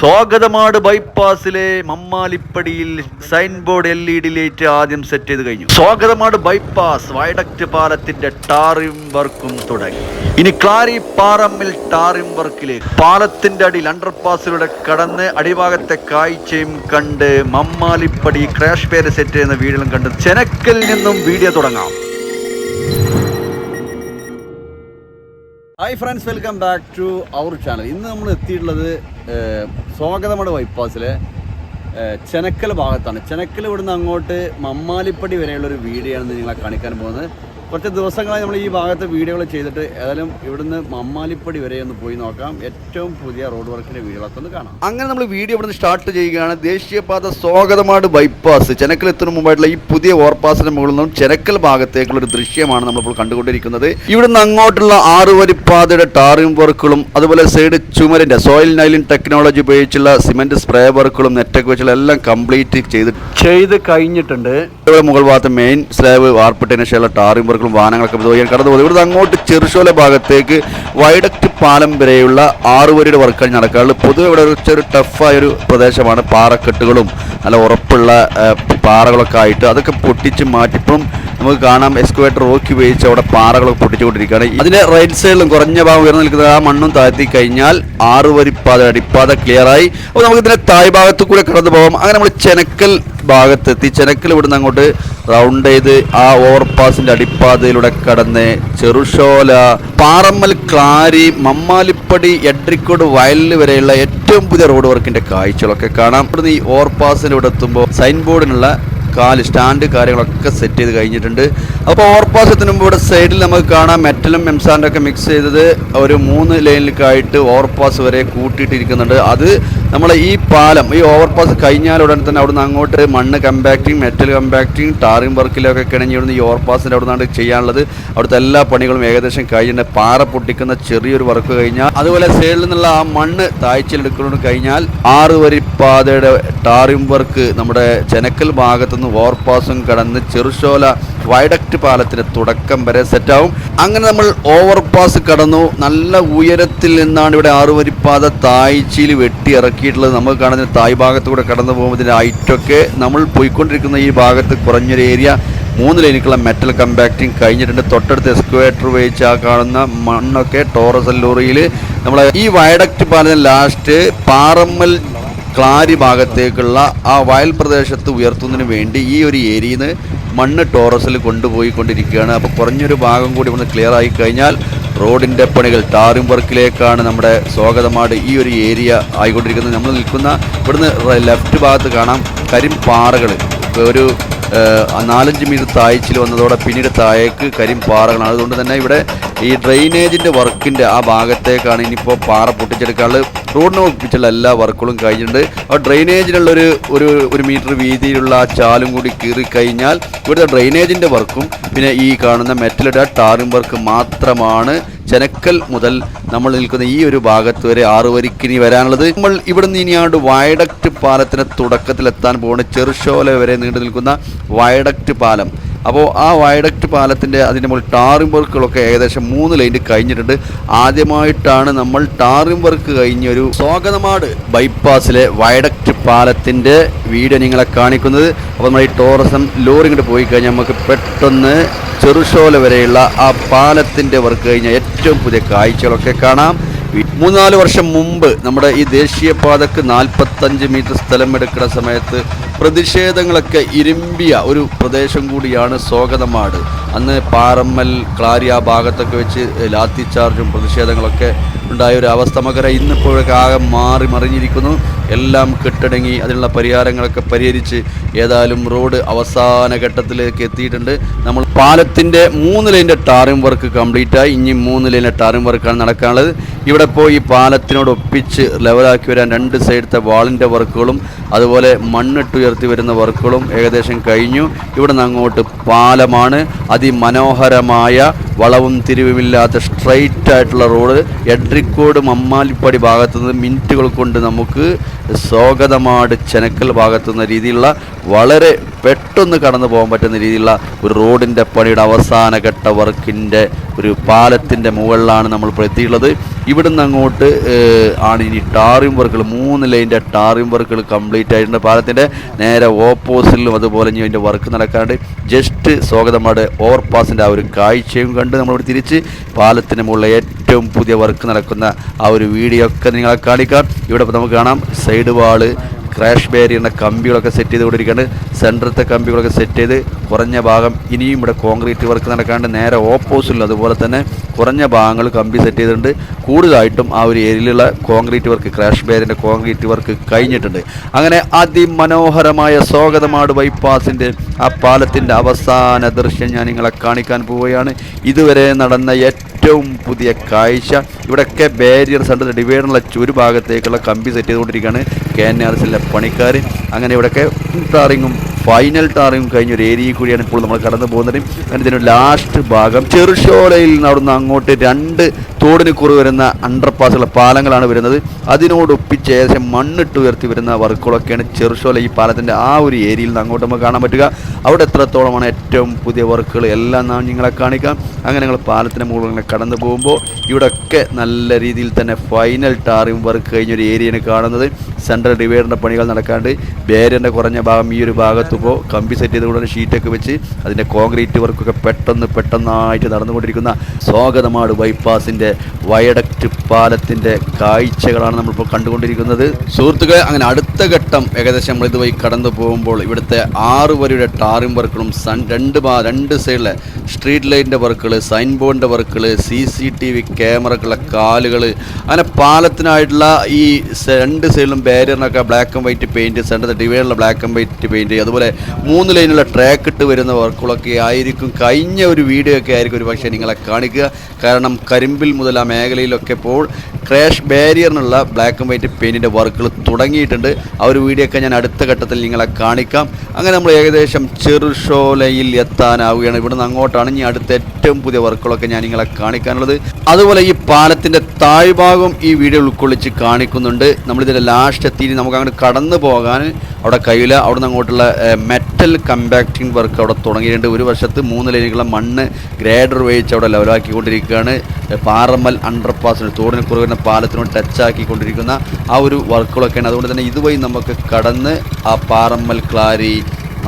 സ്വാഗതമാട് ബൈപ്പാസിലെ മമ്മാലിപ്പടിയിൽ sign board L E D light ആദ്യം set ചെയ്ത് കഴിഞ്ഞു. സ്വാഗതമാട് ബൈപ്പാസ് വയഡക്റ്റ് പാലത്തിന്റെ ടാറിംഗ് വർക്കും തുടങ്ങി. ഇനി ക്ലാരി പാറമ്മിൽ ടാറിംഗ് വർക്കിലേക്ക്. പാലത്തിന്റെ അടിയിൽ അണ്ടർപാസിലൂടെ കടന്ന് അടിഭാഗത്തെ കാഴ്ചയും കണ്ട് മമ്മാലിപ്പടി ക്രാഷ് പേര് സെറ്റ് ചെയ്യുന്ന വീടുകളും കണ്ട് ചെനക്കൽ നിന്നും വീഡിയോ തുടങ്ങാം. Hi friends welcome back to our channel ഇന്ന് നമ്മൾ എത്തിയിട്ടുള്ളത് സ്വാഗതമട ബൈപ്പാസിലെ ചെനക്കൽ ഭാഗത്താണ്. ചെനക്കൽ ഇവിടുന്ന് അങ്ങോട്ട് മമ്മാലിപ്പടി വരെയുള്ളൊരു വീഡിയോ ആണ് നിങ്ങളെ കാണിക്കാൻ പോകുന്നത്. കുറച്ച് ദിവസങ്ങളായി നമ്മൾ ഈ ഭാഗത്ത് വീഡിയോകൾ ചെയ്തിട്ട് ഏതായാലും ഇവിടുന്ന് മമ്മാലിപ്പടി വരെ ഒന്ന് പോയി നോക്കാം. ഏറ്റവും പുതിയ റോഡ് വർക്കിന്റെ വീഡിയോകളൊക്കെ ഒന്ന് കാണാം. അങ്ങനെ നമ്മൾ വീഡിയോ ഇവിടുന്ന് സ്റ്റാർട്ട് ചെയ്യുകയാണ്. ദേശീയപാത സ്വാഗതമാട് ബൈപ്പാസ് ചെനക്കൽ എത്തുന്ന മുമ്പായിട്ടുള്ള ഈ പുതിയ ഓവർപാസിന് മുകളിൽ നിന്നും ചെനക്കൽ ഭാഗത്തേക്കുള്ള ഒരു ദൃശ്യമാണ് നമ്മളിപ്പോൾ കണ്ടുകൊണ്ടിരിക്കുന്നത്. ഇവിടുന്ന് അങ്ങോട്ടുള്ള ആറുവരിപ്പാതയുടെ ടാറിംഗ് വർക്കുകളും അതുപോലെ സൈഡ് ചുമരിന്റെ സോയിൽ നൈലിൻ ടെക്നോളജി ഉപയോഗിച്ചുള്ള സിമെന്റ് സ്പ്രേ വർക്കുകളും നെറ്റൊക്കെ വെച്ചുള്ള എല്ലാം കംപ്ലീറ്റ് ചെയ്ത് ചെയ്ത് കഴിഞ്ഞിട്ടുണ്ട്. ഇവിടെ മുകൾ ഭാഗത്ത് മെയിൻ സ്ലാബ് വാർപ്പിട്ടതിന് ശേഷമുള്ള ടാറിംഗ് വർക്കുകളും വാഹനങ്ങളൊക്കെ ഇതുവഴി കടന്നു പോകുന്നത്. ഇവിടുന്ന് അങ്ങോട്ട് ചെറുശോല ഭാഗത്തേക്ക് വൈഡക്ട് പാലം വരെയുള്ള ആറുവരിയുടെ വർക്കാണ് നടക്കാറുള്ളത്. പൊതുവെ ഇവിടെ ഒരു ചെറു ടഫായ ഒരു പ്രദേശമാണ്. പാറക്കെട്ടുകളും നല്ല ഉറപ്പുള്ള പാറകളൊക്കെ ആയിട്ട് അതൊക്കെ പൊട്ടിച്ച് മാറ്റിപ്പം നമുക്ക് കാണാം എക്സ്കുവേറ്റർ റോക്കി ഉപയോഗിച്ച് അവിടെ പാറകളൊക്കെ പൊട്ടിച്ചുകൊണ്ടിരിക്കുകയാണ്. അതിന്റെ റൈറ്റ് സൈഡിലും കുറഞ്ഞ ഭാഗം ഉയർന്നു നിൽക്കുന്നത് ആ മണ്ണും താഴ്ത്തി കഴിഞ്ഞാൽ ആറ് വരിപ്പാത അടിപ്പാത ക്ലിയറായി അപ്പോൾ നമുക്ക് ഇതിന്റെ തായ് ഭാഗത്ത് കൂടെ കടന്നു പോകാം. അങ്ങനെ നമ്മൾ ചെനക്കൽ ഭാഗത്തെത്തി. ചെനക്കൽ ഇവിടുന്ന് അങ്ങോട്ട് റൗണ്ട് ചെയ്ത് ആ ഓവർപാസിന്റെ അടിപ്പാതയിലൂടെ കടന്ന് ചെറുഷോല പാറമ്മൽ ക്ലാരി മമ്മാലിപ്പടി എഡ്രിക്കോട് വയലിൽ വരെയുള്ള ഏറ്റവും പുതിയ റോഡ് വർക്കിന്റെ കാഴ്ചകളൊക്കെ കാണാം. ഇവിടുന്ന് ഈ ഓവർപാസിന് ഇവിടെ എത്തുമ്പോൾ സൈൻ ബോർഡിനുള്ള കാൽ സ്റ്റാൻഡ് കാര്യങ്ങളൊക്കെ സെറ്റ് ചെയ്ത് കഴിഞ്ഞിട്ടുണ്ട്. അപ്പോൾ ഓവർപാസ് എത്തുന്ന മുമ്പ് ഇവിടെ സൈഡിൽ നമുക്ക് കാണാം മെറ്റലും എംസാൻഡൊക്കെ മിക്സ് ചെയ്തത് ഒരു മൂന്ന് ലൈനിലേക്കായിട്ട് ഓവർപാസ് വരെ കൂട്ടിയിട്ടിരിക്കുന്നുണ്ട്. അത് നമ്മളെ ഈ പാലം ഈ ഓവർപാസ് കഴിഞ്ഞാൽ ഉടൻ തന്നെ അവിടുന്ന് അങ്ങോട്ട് മണ്ണ് കമ്പാക്റ്റിംഗ് മെറ്റൽ കമ്പാക്റ്റിംഗ് ടാറിംഗ് വർക്കിലൊക്കെ കിണഞ്ഞ് ഇവിടുന്ന് ഈ ഓവർപാസിന്റെ അവിടെ നിന്നാണ് ചെയ്യാനുള്ളത്. അവിടുത്തെ എല്ലാ പണികളും ഏകദേശം കഴിഞ്ഞിട്ട് പാറ പൊട്ടിക്കുന്ന ചെറിയൊരു വർക്ക് കഴിഞ്ഞാൽ അതുപോലെ സൈഡിൽ നിന്നുള്ള ആ മണ്ണ് താഴ്ചയിലെടുക്കുന്നത് കഴിഞ്ഞാൽ ആറ് വരി പാതയുടെ ടാറിംഗ് വർക്ക് നമ്മുടെ ചെനക്കൽ ഭാഗത്തു നിന്ന് ഓവർപാസും കടന്ന് ചെറുശോല വയഡക്റ്റ് പാലത്തിന് തുടക്കം വരെ സെറ്റാവും അങ്ങനെ നമ്മൾ ഓവർപാസ് കടന്നു. നല്ല ഉയരത്തിൽ നിന്നാണ് ഇവിടെ ആറുവരിപ്പാത താഴ്ചയിൽ വെട്ടി ഇറക്കിയിട്ടുള്ളത് നമുക്ക് കാണുന്ന തായ് ഭാഗത്തൂടെ കടന്നു പോകുമ്പോൾ ഹൈറ്റൊക്കെ നമ്മൾ പോയിക്കൊണ്ടിരിക്കുന്ന ഈ ഭാഗത്ത് കുറഞ്ഞൊരു ഏരിയ. മൂന്ന് ലൈനിക്കുള്ള മെറ്റൽ കമ്പാക്റ്റിംഗ് കഴിഞ്ഞിട്ടുണ്ട്. തൊട്ടടുത്ത് എസ്ക്വേറ്റർ ഉപയോഗിച്ച് ആ കാണുന്ന മണ്ണൊക്കെ ടോറസ് ലോറിയിൽ നമ്മളെ ഈ വയഡക്റ്റ് പാലത്തിന് ലാസ്റ്റ് പാറമ്മൽ ക്ലാരി ഭാഗത്തേക്കുള്ള ആ വയൽ പ്രദേശത്ത് ഉയർത്തുന്നതിന് വേണ്ടി ഈ ഒരു ഏരിയയിൽ നിന്ന് മണ്ണ് ടോറസിൽ കൊണ്ടുപോയിക്കൊണ്ടിരിക്കുകയാണ്. അപ്പോൾ കുറഞ്ഞൊരു ഭാഗം കൂടി ഒന്ന് ക്ലിയർ ആയി കഴിഞ്ഞാൽ റോഡിന്റെ പണികൾ ടാറിംഗ് വർക്കിലേക്കാണ് നമ്മുടെ സ്വാഗതമാട് ഈ ഒരു ഏരിയ ആയിക്കൊണ്ടിരിക്കുന്നത്. നമ്മൾ നിൽക്കുന്ന ഇവിടുന്ന് ലെഫ്റ്റ് ഭാഗത്ത് കാണാം കരിമ്പാറകൾ ഒരു നാലഞ്ച് മീറ്റർ താഴ്ചയിൽ വന്നതോടെ പിന്നീട് താഴേക്ക് കരിമ്പാറകളാണ് അതുകൊണ്ട് തന്നെ ഇവിടെ ഈ ഡ്രെയിനേജിന്റെ വർക്കിന്റെ ആ ഭാഗത്തേക്കാണ് ഇനിയിപ്പോൾ പാറ പൊട്ടിച്ചെടുക്കാനുള്ള റോഡിനെ ഒപ്പിച്ചുള്ള എല്ലാ വർക്കുകളും കഴിഞ്ഞിട്ടുണ്ട്. ആ ഡ്രെയിനേജിനുള്ള ഒരു ഒരു മീറ്റർ വീതിയിലുള്ള ആ ചാലും കൂടി കീറി കഴിഞ്ഞാൽ ഇവിടുത്തെ ഡ്രെയിനേജിന്റെ വർക്കും പിന്നെ ഈ കാണുന്ന മെറ്റലിന്റെ ടാറിംഗ് വർക്ക് മാത്രമാണ് ചെനക്കൽ മുതൽ നമ്മൾ നിൽക്കുന്ന ഈ ഒരു ഭാഗത്ത് വരെ ആറ് വരിക്കിനി വരാനുള്ളത്. നമ്മൾ ഇവിടുന്ന് ഇനിയാണ്ട് വയഡക്റ്റ് പാലത്തിന് തുടക്കത്തിലെത്താൻ പോകുന്ന ചെറുശോല വരെ നീണ്ടു നിൽക്കുന്ന വയഡക്റ്റ് പാലം. അപ്പോൾ ആ വയഡക്റ്റ് പാലത്തിന്റെ അതിന്റെ മുകളിൽ ടാറിംഗ് വർക്കുകളൊക്കെ ഏകദേശം മൂന്ന് ലൈൻ കഴിഞ്ഞിട്ടുണ്ട്. ആദ്യമായിട്ടാണ് നമ്മൾ ടാറിംഗ് വർക്ക് കഴിഞ്ഞൊരു സ്വാഗതമാട് ബൈപ്പാസിലെ വയഡക്റ്റ് പാലത്തിന്റെ വീഡിയോ നിങ്ങളെ കാണിക്കുന്നത്. അപ്പോൾ നമ്മൾ ഈ ടോറിസം ലോറി ഇങ്ങോട്ട് പോയി കഴിഞ്ഞാൽ നമുക്ക് പെട്ടെന്ന് ചെറുശോല വരെയുള്ള ആ പാലത്തിന്റെ വർക്ക് കഴിഞ്ഞ ഏറ്റവും പുതിയ കാഴ്ചകളൊക്കെ കാണാം. മൂന്നാൽ വർഷം മുമ്പ് നമ്മുടെ ഈ ദേശീയപാതക്ക് നാൽപ്പത്തഞ്ച് മീറ്റർ സ്ഥലം എടുക്കുന്ന സമയത്ത് പ്രതിഷേധങ്ങളൊക്കെ ഇരുമ്പിയ ഒരു പ്രദേശം കൂടിയാണ് സ്വാഗതമാട് അന്ന് പാറമ്മൽ ക്ലാരി ആ ഭാഗത്തൊക്കെ വെച്ച് ലാത്തി ചാർജും പ്രതിഷേധങ്ങളൊക്കെ ഉണ്ടായ ഒരു അവസ്ഥ. നമുക്കറിയാം ഇന്നിപ്പോഴൊക്കെ ആകെ മാറി മറിഞ്ഞിരിക്കുന്നു. എല്ലാം കെട്ടടങ്ങി അതിനുള്ള പരിഹാരങ്ങളൊക്കെ പരിഹരിച്ച് ഏതായാലും റോഡ് അവസാന ഘട്ടത്തിലേക്ക് എത്തിയിട്ടുണ്ട്. നമ്മൾ പാലത്തിന്റെ മൂന്ന് ലൈന്റെ ടാറിം വർക്ക് കംപ്ലീറ്റ് ആയി. ഇനി മൂന്ന് ലൈനിലെ ടാറിം വർക്കാണ് നടക്കാനുള്ളത്. ഇവിടെ പോയി പാലത്തിനോട് ഒപ്പിച്ച് ലെവലാക്കി വരാൻ രണ്ട് സൈഡത്തെ വാളിന്റെ വർക്കുകളും അതുപോലെ മണ്ണിട്ട് ഉയർത്തി വരുന്ന വർക്കുകളും ഏകദേശം കഴിഞ്ഞു. ഇവിടെ നിന്ന് അങ്ങോട്ട് പാലമാണ്. അതിമനോഹരമായ വളവും തിരിവുമില്ലാത്ത സ്ട്രൈറ്റ് ആയിട്ടുള്ള റോഡ്. എഡ്രിക്കോട് മമ്മാലിപ്പാടി ഭാഗത്തു നിന്ന് മിനിറ്റുകൾ കൊണ്ട് നമുക്ക് സ്വാഗതമാട് ചെനക്കൽ ഭാഗത്തു നിന്ന് രീതിയിലുള്ള വളരെ പെട്ടെന്ന് കടന്നു പോകാൻ പറ്റുന്ന രീതിയിലുള്ള ഒരു റോഡിന്റെ പണിയുടെ അവസാന ഘട്ട വർക്കിന്റെ ഒരു പാലത്തിന്റെ മുകളിലാണ് നമ്മൾ ഇപ്പോൾ എത്തിയിട്ടുള്ളത്. ഇവിടുന്ന് അങ്ങോട്ട് ആണ് ഇനി ടാറിംഗ് വർക്കുകൾ. മൂന്ന് ലൈന്റെ ടാറിംഗ് വർക്കുകൾ കംപ്ലീറ്റ് ആയിട്ടുണ്ട് പാലത്തിന്റെ. നേരെ ഓപ്പോസിറ്റിലും അതുപോലെ ഇനി അതിന്റെ വർക്ക് നടക്കാണ്ട് ജസ്റ്റ് സ്വാഗതമാട് ഓവർപാസിന്റെ ആ ഒരു കാഴ്ചയും കണ്ട് നമ്മളിവിടെ തിരിച്ച് പാലത്തിന് മുകളിൽ ഏറ്റവും പുതിയ വർക്ക് നടക്കുന്ന ആ ഒരു വീഡിയോ ഒക്കെ നിങ്ങളെ കാണിക്കാം. ഇവിടെ നമുക്ക് കാണാം. സൈഡ് വാൾ ക്രാഷ് ബാരിയറിന്റെ കമ്പികളൊക്കെ സെറ്റ് ചെയ്ത് കൊണ്ടിരിക്കുകയാണ് സെന്ററത്തെ കമ്പികളൊക്കെ സെറ്റ് ചെയ്ത് കുറഞ്ഞ ഭാഗം ഇനിയും ഇവിടെ കോൺക്രീറ്റ് വർക്ക് നടക്കാണ്ട് നേരെ ഓപ്പോസിറ്റിൽ അതുപോലെ തന്നെ കുറഞ്ഞ ഭാഗങ്ങൾ കമ്പി സെറ്റ് ചെയ്തിട്ടുണ്ട്. കൂടുതലായിട്ടും ആ ഒരു ഏരിയയിലുള്ള കോൺക്രീറ്റ് വർക്ക് ക്രാഷ് ബാരിന്റെ കോൺക്രീറ്റ് വർക്ക് കഴിഞ്ഞിട്ടുണ്ട്. അങ്ങനെ അതിമനോഹരമായ സ്വാഗതമാട് ബൈപ്പാസിന്റെ ആ പാലത്തിന്റെ അവസാന ദൃശ്യം ഞാൻ നിങ്ങളെ കാണിക്കാൻ പോവുകയാണ്. ഇതുവരെ നടന്ന ഏറ്റവും പുതിയ കാഴ്ച. ഇവിടെയൊക്കെ ബാരിയർ സെന്റർ ഡിവൈഡറിലെ ഒരു ഭാഗത്തേക്കുള്ള കമ്പി സെറ്റ് ചെയ്തുകൊണ്ടിരിക്കുകയാണ്. കെ എൻ ആർ എസിലെ പണിക്കാർ അങ്ങനെ ഇവിടെയൊക്കെ ടാറിങ്ങും ഫൈനൽ ടാറിങ്ങും കഴിഞ്ഞ ഒരു ഏരിയയിൽ കൂടിയാണ് ഇപ്പോൾ നമ്മൾ കടന്നു പോകുന്നത്. അങ്ങനെ ഇതിന്റെ ലാസ്റ്റ് ഭാഗം. ചെറുശോലയിൽ നടന്ന് അങ്ങോട്ട് രണ്ട് തോടിന് കുറവ് വരുന്ന അണ്ടർപാസുള്ള പാലങ്ങളാണ് വരുന്നത്. അതിനോടൊപ്പിച്ച് ഏകദേശം മണ്ണിട്ട് ഉയർത്തി വരുന്ന വർക്കുകളൊക്കെയാണ് ചെറുശോല ഈ പാലത്തിന്റെ ആ ഒരു ഏരിയയിൽ നിന്ന് അങ്ങോട്ട് നമുക്ക് കാണാൻ പറ്റുക. അവിടെ എത്രത്തോളമാണ് ഏറ്റവും പുതിയ വർക്കുകൾ? എല്ലാം നാം നിങ്ങളെ കാണിക്കാം. അങ്ങനെ ഞങ്ങൾ പാലത്തിന് മുകളിൽ ഇങ്ങനെ കടന്നു പോകുമ്പോൾ ഇവിടെയൊക്കെ നല്ല രീതിയിൽ തന്നെ ഫൈനൽ ടാറിംഗ് വർക്ക് കഴിഞ്ഞൊരു ഏരിയയാണ് കാണുന്നത്. സെൻട്രൽ ഡിവൈഡറിന്റെ പണികൾ നടക്കാണ്ട് ബേരന്റെ കുറഞ്ഞ ഭാഗം ഈ ഒരു ഭാഗത്തിപ്പോൾ കമ്പി സെറ്റ് ചെയ്തുകൊണ്ട് ഷീറ്റൊക്കെ വെച്ച് അതിന്റെ കോൺക്രീറ്റ് വർക്കൊക്കെ പെട്ടെന്ന് പെട്ടെന്നായിട്ട് നടന്നുകൊണ്ടിരിക്കുന്ന സ്വാഗതമാട് ബൈപ്പാസിന്റെ വയഡക്റ്റ് പാലത്തിന്റെ കാഴ്ചകളാണ് നമ്മളിപ്പോൾ കണ്ടുകൊണ്ടിരിക്കുന്നത്. സുഹൃത്തുക്കളെ അങ്ങനെ അടുത്ത ഘട്ടം ഏകദേശം നമ്മൾ ഇതുവഴി കടന്നു പോകുമ്പോൾ ഇവിടുത്തെ ആറ് വരിയുടെ ടാറിംഗ് വർക്കുകളും സൺ രണ്ട് രണ്ട് സൈഡിലെ സ്ട്രീറ്റ് ലൈറ്റിന്റെ വർക്കുകൾ സൈൻ ബോർഡിന്റെ വർക്കുകൾ സി സി ടി വി ക്യാമറകളുടെ കാലുകൾ അങ്ങനെ പാലത്തിനായിട്ടുള്ള ഈ രണ്ട് സൈഡിലും ബാരിയറിനൊക്കെ black and white paint center ഡിവൈഡിലുള്ള black and white paint അതുപോലെ മൂന്ന് ലൈനുള്ള ട്രാക്ക് ഇട്ട് വരുന്ന വർക്കുകളൊക്കെ ആയിരിക്കും. കഴിഞ്ഞ ഒരു വീഡിയോ ഒക്കെ ആയിരിക്കും ഒരു പക്ഷേ നിങ്ങളെ കാണിക്കുക. കാരണം കരിമ്പിൽ മുതൽ ആ മേഖലയിലൊക്കെ ഇപ്പോൾ ക്രാഷ് ബാരിയറിനുള്ള ബ്ലാക്ക് ആൻഡ് വൈറ്റ് പെയിന്റിന്റെ വർക്കുകൾ തുടങ്ങിയിട്ടുണ്ട്. ആ ഒരു വീഡിയോ ഒക്കെ ഞാൻ അടുത്ത ഘട്ടത്തിൽ നിങ്ങളെ കാണിക്കാം. അങ്ങനെ നമ്മൾ ഏകദേശം ചെറുഷോലയിൽ എത്താനാവുകയാണ്. ഇവിടുന്ന് അങ്ങോട്ടാണ് ഇനി അടുത്ത ഏറ്റവും പുതിയ വർക്കുകളൊക്കെ ഞാൻ നിങ്ങളെ കാണിക്കാനുള്ളത്. അതുപോലെ ഈ പാലത്തിന്റെ താഴ്ഭാഗം ഈ വീഡിയോ ഉൾക്കൊള്ളിച്ച് കാണിക്കുന്നുണ്ട്. നമ്മളിതിന്റെ ലാസ്റ്റ് എത്തി നമുക്ക് അങ്ങോട്ട് കടന്നു പോകാൻ അവിടെ കയ്യില അവിടെ അങ്ങോട്ടുള്ള മെറ്റൽ കമ്പാക്റ്റിംഗ് വർക്ക് അവിടെ തുടങ്ങിയിട്ടുണ്ട്. ഒരു വർഷത്ത് മൂന്ന് ലൈനുകളെ മണ്ണ് ഗ്രേഡർ ഉപയോഗിച്ച് അവിടെ ലെവലാക്കിക്കൊണ്ടിരിക്കുകയാണ്. കൊണ്ടിരിക്കുകയാണ് പാറമ്മൽ അണ്ടർപാസിന് തോടിന് കുറവുന്ന പാലത്തിനോട് ടച്ച് ആക്കിക്കൊണ്ടിരിക്കുന്ന ആ ഒരു വർക്കുകളൊക്കെയാണ്. അതുകൊണ്ട് തന്നെ ഇതുവഴി നമുക്ക് കടന്ന് ആ പാറമ്മൽ ക്ലാരി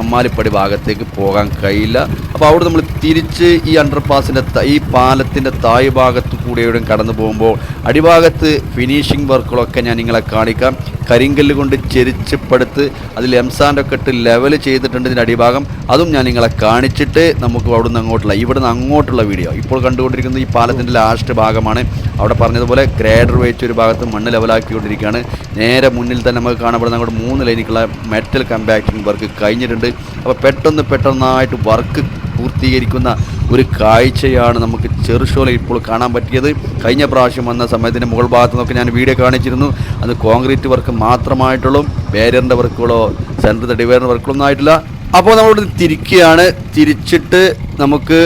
അമ്മാലിപ്പടി ഭാഗത്തേക്ക് പോകാൻ കഴിയില്ല. അപ്പോൾ അവിടെ നമ്മൾ തിരിച്ച് ഈ അണ്ടർപാസിന്റെ ഈ പാലത്തിന്റെ തായ് ഭാഗത്ത് കൂടെയും കടന്നു പോകുമ്പോൾ അടിഭാഗത്ത് ഫിനിഷിംഗ് വർക്കുകളൊക്കെ ഞാൻ നിങ്ങളെ കാണിക്കാം. കരിങ്കല്ല് കൊണ്ട് ചെരിച്ച് പടുത്ത് അതിൽ എംസാൻഡൊക്കെ ഇട്ട് ലെവൽ ചെയ്തിട്ടുണ്ട് ഇതിന്റെ അടിഭാഗം. അതും ഞാൻ നിങ്ങളെ കാണിച്ചിട്ട് നമുക്ക് അവിടെ നിന്ന് അങ്ങോട്ടുള്ള ഇവിടെ നിന്ന് അങ്ങോട്ടുള്ള വീഡിയോ ഇപ്പോൾ കണ്ടുകൊണ്ടിരിക്കുന്നത് ഈ പാലത്തിന്റെ ലാസ്റ്റ് ഭാഗമാണ്. അവിടെ പറഞ്ഞതുപോലെ ഗ്രേഡർ വെച്ച് ഒരു ഭാഗത്ത് മണ്ണ് ലെവലാക്കിക്കൊണ്ടിരിക്കുകയാണ് നേരെ മുന്നിൽ തന്നെ നമുക്ക് കാണപ്പെടുന്ന അങ്ങോട്ട് മൂന്ന് ലൈനിക്കുള്ള മെറ്റൽ കമ്പാക്റ്റിംഗ് വർക്ക് കഴിഞ്ഞിട്ടുണ്ട്. അപ്പോൾ പെട്ടെന്ന് പെട്ടെന്നായിട്ട് വർക്ക് പൂർത്തീകരിക്കുന്ന ഒരു കാഴ്ചയാണ് നമുക്ക് ചെറുഷോല ഇപ്പോൾ കാണാൻ പറ്റിയത്. കഴിഞ്ഞ പ്രാവശ്യം വന്ന സമയത്തിന്റെ മുകൾ ഭാഗത്തു നിന്നൊക്കെ ഞാൻ വീഡിയോ കാണിച്ചിരുന്നു. അത് കോൺക്രീറ്റ് വർക്ക് മാത്രമായിട്ടുള്ളൂ. ബാരിയറിന്റെ വർക്കുകളോ സെന്റർ ഡിവൈഡർ വർക്കുകളൊന്നും ആയിട്ടില്ല. അപ്പോൾ നമ്മളിവിടെ തിരിക്കുകയാണ്. തിരിച്ചിട്ട് നമുക്ക്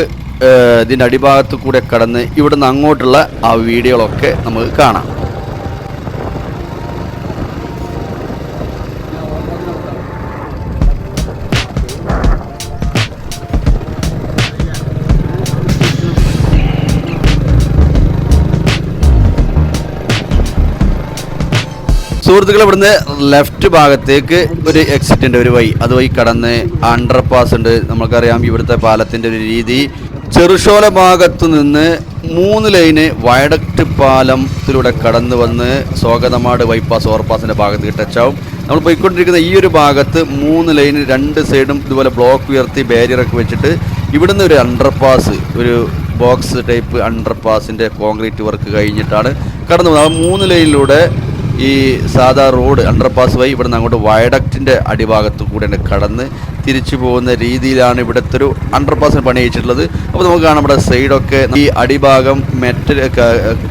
ഇതിന്റെ അടിഭാഗത്ത് കൂടെ കടന്ന് ഇവിടുന്ന് അങ്ങോട്ടുള്ള ആ വീഡിയോകളൊക്കെ നമുക്ക് കാണാം. സുഹൃത്തുക്കൾ ഇവിടുന്ന് ലെഫ്റ്റ് ഭാഗത്തേക്ക് ഒരു എക്സിറ്റ് ഉണ്ട് ഒരു വഴി. അതുവഴി കടന്ന് അണ്ടർ പാസ് ഉണ്ട്. നമുക്കറിയാം ഇവിടുത്തെ പാലത്തിന്റെ ഒരു രീതി. ചെറുഷോല ഭാഗത്തു നിന്ന് മൂന്ന് ലൈന് വയഡക്ട് പാലത്തിലൂടെ കടന്നു വന്ന് സ്വാഗതമാട് ബൈപ്പാസ് ഓവർപാസിന്റെ ഭാഗത്ത് ടച്ചാവും നമ്മൾ പോയിക്കൊണ്ടിരിക്കുന്ന ഈ ഒരു ഭാഗത്ത് മൂന്ന് ലൈന് രണ്ട് സൈഡും ഇതുപോലെ ബ്ലോക്ക് ഉയർത്തി ബാരിയറൊക്കെ വെച്ചിട്ട് ഇവിടുന്ന് ഒരു അണ്ടർപാസ് ഒരു ബോക്സ് ടൈപ്പ് അണ്ടർപാസിന്റെ കോൺക്രീറ്റ് വർക്ക് കഴിഞ്ഞിട്ടാണ് കടന്നു പോകുന്നത്. ആ മൂന്ന് ലൈനിലൂടെ ഈ സാധാ റോഡ് അണ്ടർപാസ് വഴി ഇവിടെ നിന്ന് അങ്ങോട്ട് വയഡക്റ്റിന്റെ അടിഭാഗത്ത് കൂടെ കടന്ന് തിരിച്ചു പോകുന്ന രീതിയിലാണ് ഇവിടുത്തെ ഒരു അണ്ടർപാസിന് പണി അയച്ചിട്ടുള്ളത് അപ്പോൾ നമുക്ക് കാണാം ഇവിടെ സൈഡൊക്കെ ഈ അടിഭാഗം മെറ്റൽ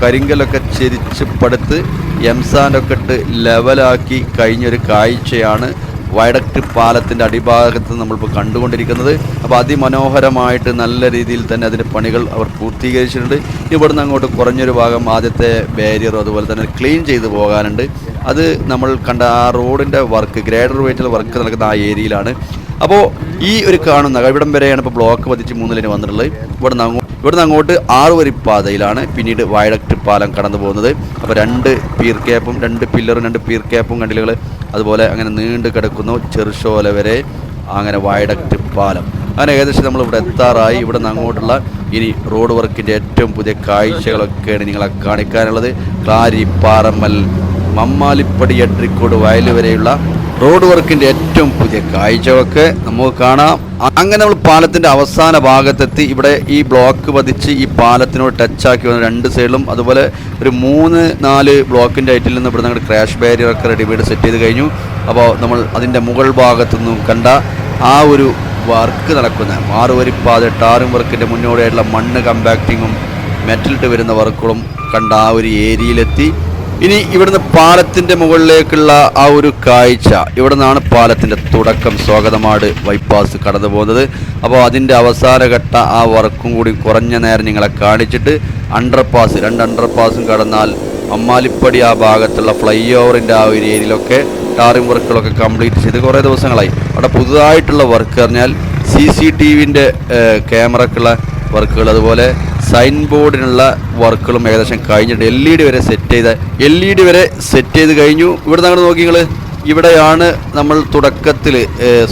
കരിങ്കലൊക്കെ ചെരിച്ച് പടുത്ത് എംസാൻഡൊക്കെ ഇട്ട് ലെവലാക്കി കഴിഞ്ഞൊരു കാഴ്ചയാണ് വയഡക്റ്റ് പാലത്തിന്റെ അടിഭാഗത്ത് നമ്മളിപ്പോൾ കണ്ടുകൊണ്ടിരിക്കുന്നത്. അപ്പോൾ അതിമനോഹരമായിട്ട് നല്ല രീതിയിൽ തന്നെ അതിന്റെ പണികൾ അവർ പൂർത്തീകരിച്ചിട്ടുണ്ട്. ഇവിടുന്ന് അങ്ങോട്ട് കുറഞ്ഞൊരു ഭാഗം ആദ്യത്തെ ബാരിയറും അതുപോലെ തന്നെ ക്ലീൻ ചെയ്ത് പോകാനുണ്ട്. അത് നമ്മൾ കണ്ട ആ റോഡിന്റെ വർക്ക് ഗ്രേഡർ വെയിറ്റിൽ വർക്ക് നടക്കുന്ന ആ ഏരിയയിലാണ് അപ്പോൾ ഈ ഒരു കാണുന്ന ഇവിടം വരെയാണ് ഇപ്പോൾ ബ്ലോക്ക് പതിച്ച് മൂന്നിലിന് വന്നിട്ടുള്ളത്. ഇവിടെ നിന്ന് അങ്ങോട്ട് ഇവിടെ നിന്ന് അങ്ങോട്ട് ആറ് വരി പാതയിലാണ് പിന്നീട് വയഡക്ട് പാലം കടന്നു പോകുന്നത്. അപ്പോൾ രണ്ട് പീർ ക്യാപ്പും രണ്ട് പില്ലറും രണ്ട് പീർ ക്യാപ്പും കണ്ടിലുകൾ അതുപോലെ അങ്ങനെ നീണ്ടു കിടക്കുന്നു ചെറുശോല വരെ അങ്ങനെ വയഡക്ട് പാലം. അങ്ങനെ ഏകദേശം നമ്മൾ ഇവിടെ എത്താറായി. ഇവിടെ നിന്ന് അങ്ങോട്ടുള്ള ഇനി റോഡ് വർക്കിന്റെ ഏറ്റവും പുതിയ കാഴ്ചകളൊക്കെയാണ് നിങ്ങളെ കാണിക്കാനുള്ളത്. കാരിപ്പാറമ്മൽ പാറമ്മൽ മമ്മാലിപ്പടി എട്രിക്കോട് വയൽ വരെയുള്ള റോഡ് വർക്കിന്റെ ഏറ്റവും പുതിയ കാഴ്ചയൊക്കെ നമുക്ക് കാണാം. അങ്ങനെ നമ്മൾ പാലത്തിന്റെ അവസാന ഭാഗത്തെത്തി. ഇവിടെ ഈ ബ്ലോക്ക് പതിച്ച് ഈ പാലത്തിനോട് ടച്ചാക്കി വന്ന രണ്ട് സൈഡിലും അതുപോലെ ഒരു മൂന്ന് നാല് ബ്ലോക്കിന്റെ ഐറ്റിൽ നിന്ന് ഇവിടെ ഞങ്ങളുടെ ക്രാഷ് ബാരിയർ ഒക്കെ റെഡിമെയ്ഡ് സെറ്റ് ചെയ്ത് കഴിഞ്ഞു. അപ്പോൾ നമ്മൾ അതിന്റെ മുകൾ ഭാഗത്തു നിന്നും കണ്ട ആ ഒരു വർക്ക് നടക്കുന്ന. മാറുവരിപ്പാത ടാറും വർക്കിന്റെ മുന്നോടിയായിട്ടുള്ള മണ്ണ് കമ്പാക്ടിങ്ങും മെറ്റലിട്ട് വരുന്ന വർക്കുകളും കണ്ട ആ ഒരു ഏരിയയിലെത്തി. ഇനി ഇവിടുന്ന് പാലത്തിന്റെ മുകളിലേക്കുള്ള ആ ഒരു കാഴ്ച. ഇവിടെ നിന്നാണ് പാലത്തിന്റെ തുടക്കം. സ്വാഗതമാട് ബൈപ്പാസ് കടന്നു പോകുന്നത്. അപ്പോൾ അതിന്റെ അവസാനഘട്ട ആ വർക്കും കൂടി കുറഞ്ഞ നേരം നിങ്ങളെ കാണിച്ചിട്ട് അണ്ടർപാസ് രണ്ട് അണ്ടർപാസും കടന്നാൽ അമ്മാലിപ്പടി ആ ഭാഗത്തുള്ള ഫ്ലൈ ഓവറിന്റെ ആ ഒരു ഏരിയയിലൊക്കെ ടാറിംഗ് വർക്കുകളൊക്കെ കംപ്ലീറ്റ് ചെയ്ത് കുറേ ദിവസങ്ങളായി. അവിടെ പുതുതായിട്ടുള്ള വർക്ക് പറഞ്ഞാൽ സി സി ടി വിന്റെ ക്യാമറക്കുള്ള വർക്കുകൾ അതുപോലെ സൈൻ ബോർഡിനുള്ള വർക്കുകളും ഏകദേശം കഴിഞ്ഞിട്ട് എൽ ഇ ഡി വരെ സെറ്റ് ചെയ്ത എൽ ഇ ഡി വരെ സെറ്റ് ചെയ്ത് കഴിഞ്ഞു. ഇവിടെ നിങ്ങൾ നോക്കി നിങ്ങൾ ഇവിടെയാണ് നമ്മൾ തുടക്കത്തിൽ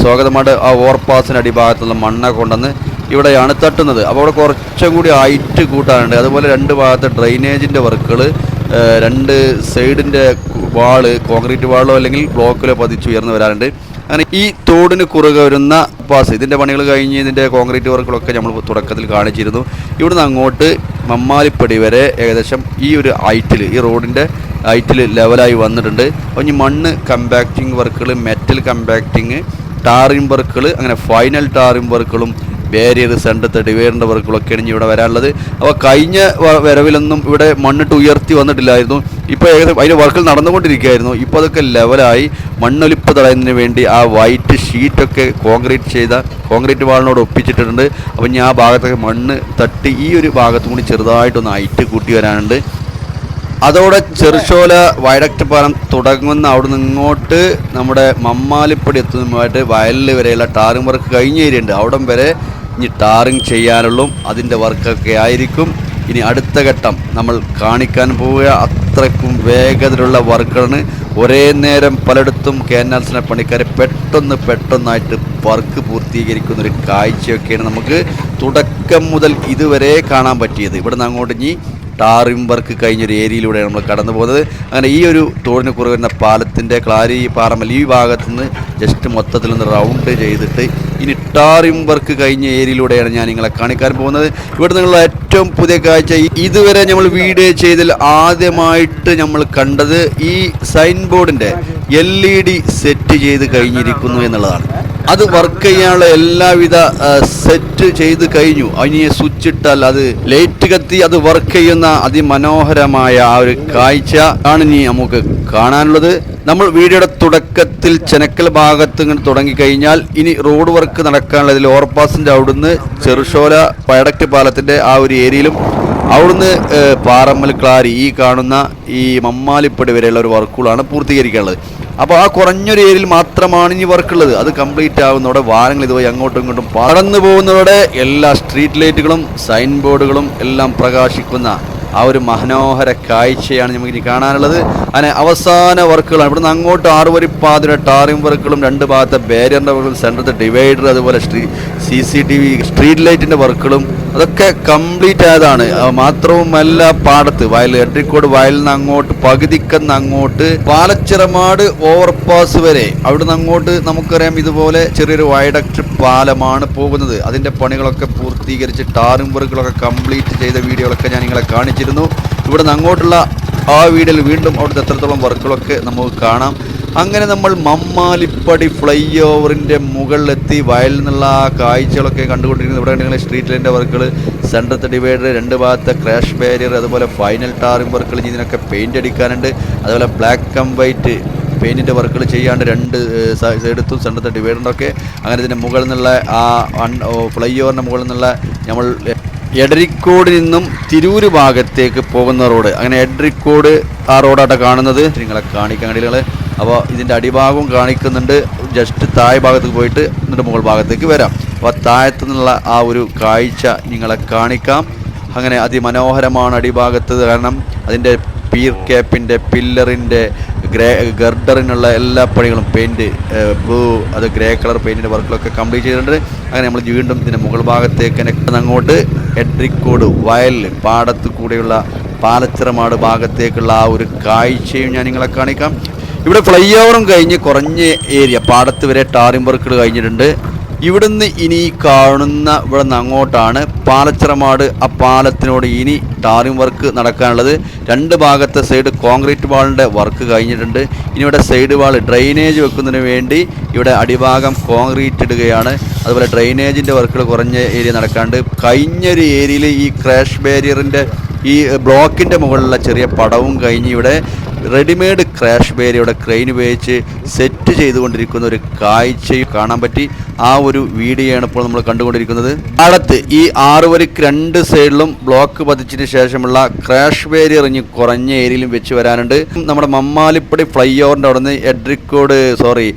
സ്വാഗതമായിട്ട് ആ ഓവർപാസിന്റെ അടിഭാഗത്തുള്ള മണ്ണ കൊണ്ടുവന്ന് ഇവിടെയാണ് തട്ടുന്നത്. അപ്പോൾ അവിടെ കുറച്ചും കൂടി ഹൈറ്റ് കൂട്ടാനുണ്ട്. അതുപോലെ രണ്ട് ഭാഗത്ത് ഡ്രൈനേജിന്റെ വർക്കുകൾ രണ്ട് സൈഡിന്റെ വാൾ കോൺക്രീറ്റ് വാളോ അല്ലെങ്കിൽ ബ്ലോക്കിലോ പതിച്ച് ഉയർന്നു വരാറുണ്ട്. അങ്ങനെ ഈ തോടിന് കുറുകെ വരുന്ന പാസ് ഇതിന്റെ പണികൾ കഴിഞ്ഞ് ഇതിന്റെ കോൺക്രീറ്റ് വർക്കുകളൊക്കെ നമ്മൾ തുടക്കത്തിൽ കാണിച്ചിരുന്നു. ഇവിടുന്ന് അങ്ങോട്ട് മമ്മാലിപ്പടി വരെ ഏകദേശം ഈ ഒരു ഹൈറ്റിൽ ഈ റോഡിന്റെ ഹൈറ്റിൽ ലെവലായി വന്നിട്ടുണ്ട്. അപ്പോൾ ഈ മണ്ണ് കമ്പാക്റ്റിംഗ് വർക്കുകൾ മെറ്റൽ കമ്പാക്റ്റിങ് ടാറിംഗ് വർക്കുകൾ അങ്ങനെ ഫൈനൽ ടാറിംഗ് വർക്കുകളും ബാരിയർ സെന്റത്ത് ഡിവൈഡറിന്റെ വർക്കുകളൊക്കെയാണ് ഇവിടെ വരാനുള്ളത്. അപ്പോൾ കഴിഞ്ഞ വരവിലൊന്നും ഇവിടെ മണ്ണിട്ട് ഉയർത്തി വന്നിട്ടില്ലായിരുന്നു. ഇപ്പോൾ ഏകദേശം അതിന്റെ വർക്കുകൾ നടന്നുകൊണ്ടിരിക്കുകയായിരുന്നു. ഇപ്പോൾ അതൊക്കെ ലെവലായി. മണ്ണൊലിപ്പ് തടയുന്നതിന് വേണ്ടി ആ വൈറ്റ് ഷീറ്റൊക്കെ കോൺക്രീറ്റ് ചെയ്ത കോൺക്രീറ്റ് വാളിനോട് ഒപ്പിച്ചിട്ടുണ്ട് അപ്പോൾ ഞാൻ ആ ഭാഗത്തൊക്കെ മണ്ണ് തട്ടി ഈ ഒരു ഭാഗത്തും കൂടി ചെറുതായിട്ടൊന്ന് ഐറ്റ് കൂട്ടി വരാനുണ്ട്. അതോടെ ചെറുശോല വയഡക്ട് പാലം തുടങ്ങുന്ന അവിടെ നിന്ന് ഇങ്ങോട്ട് നമ്മുടെ മമ്മാലിപ്പടി എത്തുന്നതുമായിട്ട് വയലിൽ വരെയുള്ള ടാറിംഗ് വർക്ക് കഴിഞ്ഞ ഏരിയ ഉണ്ട് അവിടം വരെ ഇനി ടാറിങ് ചെയ്യാനുള്ളൂ അതിന്റെ വർക്കൊക്കെ ആയിരിക്കും. ഇനി അടുത്ത ഘട്ടം നമ്മൾ കാണിക്കാൻ പോവുക. അത്രയ്ക്കും വേഗതയിലുള്ള വർക്കാണ് ഒരേ നേരം പലയിടത്തും കേനാൽസിനെ പണിക്കാരെ പെട്ടെന്ന് പെട്ടെന്നായിട്ട് വർക്ക് പൂർത്തീകരിക്കുന്ന ഒരു കാഴ്ചയൊക്കെയാണ് നമുക്ക് തുടക്കം മുതൽ ഇതുവരെ കാണാൻ പറ്റിയത്. ഇവിടെ നിന്ന് അങ്ങോട്ട് ഇനി ടാറിംഗ് വർക്ക് കഴിഞ്ഞൊരു ഏരിയയിലൂടെയാണ് നമ്മൾ കടന്നു പോകുന്നത്. അങ്ങനെ ഈ ഒരു തോടിന് കുറവ് വരുന്ന പാലത്തിന്റെ ക്ലാരി പാറമൽ ഈ ഭാഗത്തു നിന്ന് ജസ്റ്റ് മൊത്തത്തിൽ ഒന്ന് റൗണ്ട് ചെയ്തിട്ട് ഇനി ടാറിം വർക്ക് കഴിഞ്ഞ ഏരിയയിലൂടെയാണ് ഞാൻ നിങ്ങളെ കാണിക്കാൻ പോകുന്നത്. ഇവിടെ നിന്നുള്ള ഏറ്റവും പുതിയ കാഴ്ച ഇതുവരെ നമ്മൾ വീഡിയോ ചെയ്തതിൽ ആദ്യമായിട്ട് നമ്മൾ കണ്ടത് ഈ സൈൻ ബോർഡിന്റെ എൽ ഇ ഡി സെറ്റ് ചെയ്ത് കഴിഞ്ഞിരിക്കുന്നു എന്നുള്ളതാണ്. അത് വർക്ക് ചെയ്യാനുള്ള എല്ലാവിധ സെറ്റ് ചെയ്ത് കഴിഞ്ഞു. അതിന് സ്വിച്ച് ഇട്ടാൽ അത് ലൈറ്റ് കത്തി അത് വർക്ക് ചെയ്യുന്ന അതിമനോഹരമായ ആ ഒരു കാഴ്ച ആണ് ഇനി നമുക്ക് കാണാനുള്ളത്. നമ്മൾ വീഡിയോയുടെ തുടക്കത്തിൽ ചെനക്കൽ ഭാഗത്ത് ഇങ്ങനെ തുടങ്ങിക്കഴിഞ്ഞാൽ ഇനി റോഡ് വർക്ക് നടക്കാനുള്ള നടക്കാനുള്ളതിൽ ഓവർപാസിന്റെ അവിടുന്ന് ചെറുശോല പയടക്ട് പാലത്തിന്റെ ആ ഒരു ഏരിയയിലും അവിടുന്ന് പാറമ്മൽ ക്ലാരി ഈ കാണുന്ന ഈ മമ്മാലിപ്പടി വരെയുള്ള ഒരു വർക്കുകളാണ് പൂർത്തീകരിക്കാനുള്ളത്. അപ്പോൾ ആ കുറഞ്ഞൊരു ഏരിയയിൽ മാത്രമാണ് ഇനി വർക്കുള്ളത് അത് കംപ്ലീറ്റ് ആവുന്നതോടെ വാരങ്ങൾ ഇതുപോലെ അങ്ങോട്ടും ഇങ്ങോട്ടും പറന്നു പോകുന്നതോടെ എല്ലാ സ്ട്രീറ്റ് ലൈറ്റുകളും സൈൻ ബോർഡുകളും എല്ലാം പ്രകാശിക്കുന്ന ആ ഒരു മനോഹര കാഴ്ചയാണ് നമുക്ക് ഇനി കാണാനുള്ളത്. അങ്ങനെ അവസാന വർക്കുകളാണ്. ഇവിടുന്ന് അങ്ങോട്ട് ആറുവരി പാതിര ടാറിംഗ് വർക്കുകളും രണ്ട് ഭാഗത്തെ ബാരിയറിന്റെ വർക്കുകളും സെന്ററത്തെ ഡിവൈഡർ അതുപോലെ സ്ട്രീ C C T V street ലൈറ്റിന്റെ വർക്കുകളും അതൊക്കെ കംപ്ലീറ്റ് ആയതാണ്. മാത്രവുമല്ല പാടത്ത് വയൽ എട്ടിക്കോട് വയലിൽ നിന്ന് അങ്ങോട്ട് പകുതിക്കെന്ന് അങ്ങോട്ട് പാലച്ചിറമാട് ഓവർപാസ് വരെ. അവിടുന്ന് അങ്ങോട്ട് നമുക്കറിയാം ഇതുപോലെ ചെറിയൊരു വയഡക്ട് പാലമാണ് പോകുന്നത്. അതിന്റെ പണികളൊക്കെ പൂർത്തീകരിച്ച് ടാറും വർക്കുകളൊക്കെ കംപ്ലീറ്റ് ചെയ്ത വീഡിയോകളൊക്കെ ഞാൻ നിങ്ങളെ കാണിച്ചിരുന്നു. ഇവിടുന്ന് അങ്ങോട്ടുള്ള ആ വീഡിയോയിൽ വീണ്ടും അവിടുത്തെ എത്രത്തോളം വർക്കുകളൊക്കെ നമുക്ക് കാണാം. അങ്ങനെ നമ്മൾ മമ്മാലിപ്പടി ഫ്ലൈ ഓവറിന്റെ മുകളിലെത്തി വയലിൽ നിന്നുള്ള ആ കാഴ്ചകളൊക്കെ കണ്ടുകൊണ്ടിരിക്കുന്നത്. ഇവിടെ നിങ്ങൾ സ്ട്രീറ്റ് ലൈന്റെ വർക്കുകൾ സെൻട്രത്തെ ഡിവൈഡർ രണ്ട് ഭാഗത്തെ ക്രാഷ് ബാരിയർ അതുപോലെ ഫൈനൽ ടാറിംഗ് വർക്കുകൾ ഇതിനൊക്കെ പെയിന്റ് അടിക്കാനുണ്ട്. അതുപോലെ ബ്ലാക്ക് ആൻഡ് വൈറ്റ് പെയിന്റിന്റെ വർക്കുകൾ ചെയ്യാണ്ട് രണ്ട് സൈഡത്തും സെന്ററത്തെ ഡിവൈഡറിന്റെയൊക്കെ അങ്ങനെ ഇതിന്റെ മുകളിൽ നിന്നുള്ള ആ ഫ്ലൈ ഓവറിന്റെ മുകളിൽ നിന്നുള്ള നമ്മൾ എഡറിക്കോട് നിന്നും തിരൂര് ഭാഗത്തേക്ക് പോകുന്ന റോഡ്. അങ്ങനെ എഡറിക്കോട് ആ റോഡാട്ടെ കാണുന്നത്. നിങ്ങളെ കാണിക്കാൻ നിങ്ങൾ അപ്പോൾ ഇതിന്റെ അടിഭാഗവും കാണിക്കുന്നുണ്ട്. ജസ്റ്റ് താഴെ ഭാഗത്തേക്ക് പോയിട്ട് എന്നിട്ട് മുകൾ ഭാഗത്തേക്ക് വരാം. അപ്പോൾ താഴത്തു നിന്നുള്ള ആ ഒരു കാഴ്ച നിങ്ങളെ കാണിക്കാം. അങ്ങനെ അതിമനോഹരമാണ് അടിഭാഗത്ത് കാരണം അതിന്റെ പീർ ക്യാപ്പിന്റെ പില്ലറിന്റെ ഗ്രേ ഗർഡറിനുള്ള എല്ലാ പണികളും പെയിന്റ് ബ്ലൂ അത് ഗ്രേ കളർ പെയിന്റിന്റെ വർക്കുകളൊക്കെ കംപ്ലീറ്റ് ചെയ്തിട്ടുണ്ട്. അങ്ങനെ നമ്മൾ വീണ്ടും ഇതിന്റെ മുകൾ ഭാഗത്തേക്ക് തന്നെ അങ്ങോട്ട് എഡ്രിക്കോട് വയലിൽ പാടത്ത് കൂടെയുള്ള പാലച്ചിറമാട് ഭാഗത്തേക്കുള്ള ആ ഒരു കാഴ്ചയും ഞാൻ നിങ്ങളെ കാണിക്കാം. ഇവിടെ ഫ്ലൈ ഓവറും കഴിഞ്ഞ് കുറഞ്ഞ ഏരിയ പാടത്ത് വരെ ടാറിംഗ് വർക്കുകൾ കഴിഞ്ഞിട്ടുണ്ട്. ഇവിടുന്ന് ഇനി കാണുന്ന ഇവിടെ നിന്ന് അങ്ങോട്ടാണ് പാലച്ചിറമാട്. ആ പാലത്തിനോട് ഇനി ടാറിംഗ് വർക്ക് നടക്കാനുള്ളത്. രണ്ട് ഭാഗത്തെ സൈഡ് കോൺക്രീറ്റ് വാളിന്റെ വർക്ക് കഴിഞ്ഞിട്ടുണ്ട്. ഇനി ഇവിടെ സൈഡ് വാൾ ഡ്രെയിനേജ് വെക്കുന്നതിന് വേണ്ടി ഇവിടെ അടിഭാഗം കോൺക്രീറ്റ് ഇടുകയാണ്. അതുപോലെ ഡ്രെയിനേജിന്റെ വർക്കുകൾ കുറഞ്ഞ ഏരിയ നടക്കാണ്ട് കഴിഞ്ഞൊരു ഏരിയയിൽ ഈ ക്രാഷ് ബാരിയറിന്റെ ഈ ബ്ലോക്കിന്റെ മുകളിലുള്ള ചെറിയ പടവും കഴിഞ്ഞ് ഇവിടെ റെഡിമെയ്ഡ് ക്രാഷ് ബേരിയുടെ ക്രെയിൻ ഉപയോഗിച്ച് സെറ്റ് ചെയ്തുകൊണ്ടിരിക്കുന്ന ഒരു കാഴ്ചയും കാണാൻ പറ്റി. ആ ഒരു വീഡിയോയാണ് ഇപ്പോൾ നമ്മൾ കണ്ടുകൊണ്ടിരിക്കുന്നത്. അടുത്ത് ഈ ആറ് വരിക്ക് രണ്ട് സൈഡിലും ബ്ലോക്ക് പതിച്ചതിന് ശേഷമുള്ള ക്രാഷ് ബാരിയർ ഇനി കുറഞ്ഞ ഏരിയയിലും വെച്ച് വരാനുണ്ട്. നമ്മുടെ മമ്മാലിപ്പടി ഫ്ലൈ ഓവറിന്റെ അവിടെ നിന്ന് എഡ്രിക്കോട് സോറി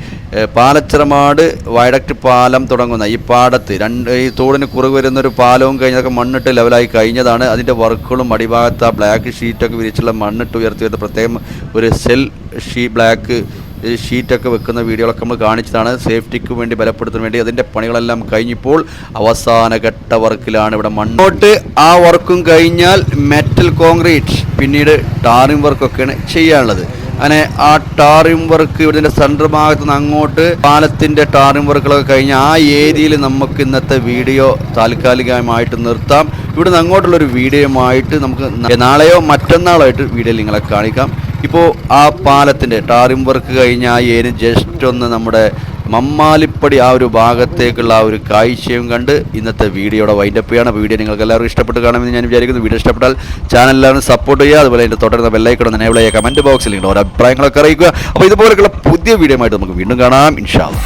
പാലച്ചിറമാട് വയഡക്ട് പാലം തുടങ്ങുന്ന ഈ പാടത്ത് രണ്ട് ഈ തോടിന് കുറവ് വരുന്ന ഒരു പാലവും കഴിഞ്ഞതൊക്കെ മണ്ണിട്ട് ലെവലായി കഴിഞ്ഞതാണ്. അതിന്റെ വർക്കുകളും അടിഭാഗത്ത് ആ ബ്ലാക്ക് ഷീറ്റൊക്കെ വിരിച്ചുള്ള മണ്ണിട്ട് ഉയർത്തി വരുന്ന പ്രത്യേകം ഒരു സെൽ ഷീ ബ്ലാക്ക് ഷീറ്റൊക്കെ വെക്കുന്ന വീഡിയോകളൊക്കെ നമ്മൾ കാണിച്ചതാണ്. സേഫ്റ്റിക്ക് വേണ്ടി ബലപ്പെടുത്താൻ വേണ്ടി അതിന്റെ പണികളെല്ലാം കഴിഞ്ഞിപ്പോൾ അവസാന ഘട്ട വർക്കിലാണ് ഇവിടെ മണ്ണോട്ട് ആ വർക്കും കഴിഞ്ഞാൽ മെറ്റൽ കോൺക്രീറ്റ് പിന്നീട് ടാറിംഗ് വർക്കൊക്കെയാണ് ചെയ്യാനുള്ളത്. അങ്ങനെ ആ ടാറിംഗ് വർക്ക് ഇവിടെ സെൻട്രൽ ഭാഗത്ത് നിന്ന് അങ്ങോട്ട് പാലത്തിന്റെ ടാറിംഗ് വർക്കുകളൊക്കെ കഴിഞ്ഞ് ആ ഏരിയയിൽ നമുക്ക് ഇന്നത്തെ വീഡിയോ താൽക്കാലികമായിട്ട് നിർത്താം. ഇവിടെ നിന്ന് അങ്ങോട്ടുള്ളൊരു വീഡിയോയുമായിട്ട് നമുക്ക് നാളെയോ മറ്റന്നാളോ ആയിട്ട് വീഡിയോയിൽ നിങ്ങളെ കാണിക്കാം. ഇപ്പോൾ ആ പാലത്തിന്റെ ടാറിംഗ് വർക്ക് കഴിഞ്ഞ ആ ഏരി ജസ്റ്റ് ഒന്ന് നമ്മുടെ മമ്മാലിപ്പടി ആ ഒരു ഭാഗത്തേക്കുള്ള ആ ഒരു കാഴ്ചയും കണ്ട് ഇന്നത്തെ വീഡിയോയുടെ വൈൻഡപ്പ് ചെയ്യണം വീഡിയോ നിങ്ങൾക്ക് എല്ലാവർക്കും ഇഷ്ടപ്പെട്ട് കാണുമെന്ന് ഞാൻ വിചാരിക്കുന്നു. വീഡിയോ ഇഷ്ടപ്പെട്ടാൽ ചാനൽ എല്ലാവരും സപ്പോർട്ട് ചെയ്യുക. അതുപോലെ എന്റെ തുടരുന്ന ബെല്ലൈക്കണം എനേബിൾ ചെയ്യുക. കമന്റ് ബോക്സിൽ നിങ്ങളുടെ ഓരോ അഭിപ്രായങ്ങളൊക്കെ അറിയിക്കുക. അപ്പോൾ ഇതുപോലെയുള്ള പുതിയ വീഡിയോ ആയിട്ട് നമുക്ക് വീണ്ടും കാണാം. ഇൻഷാല്ല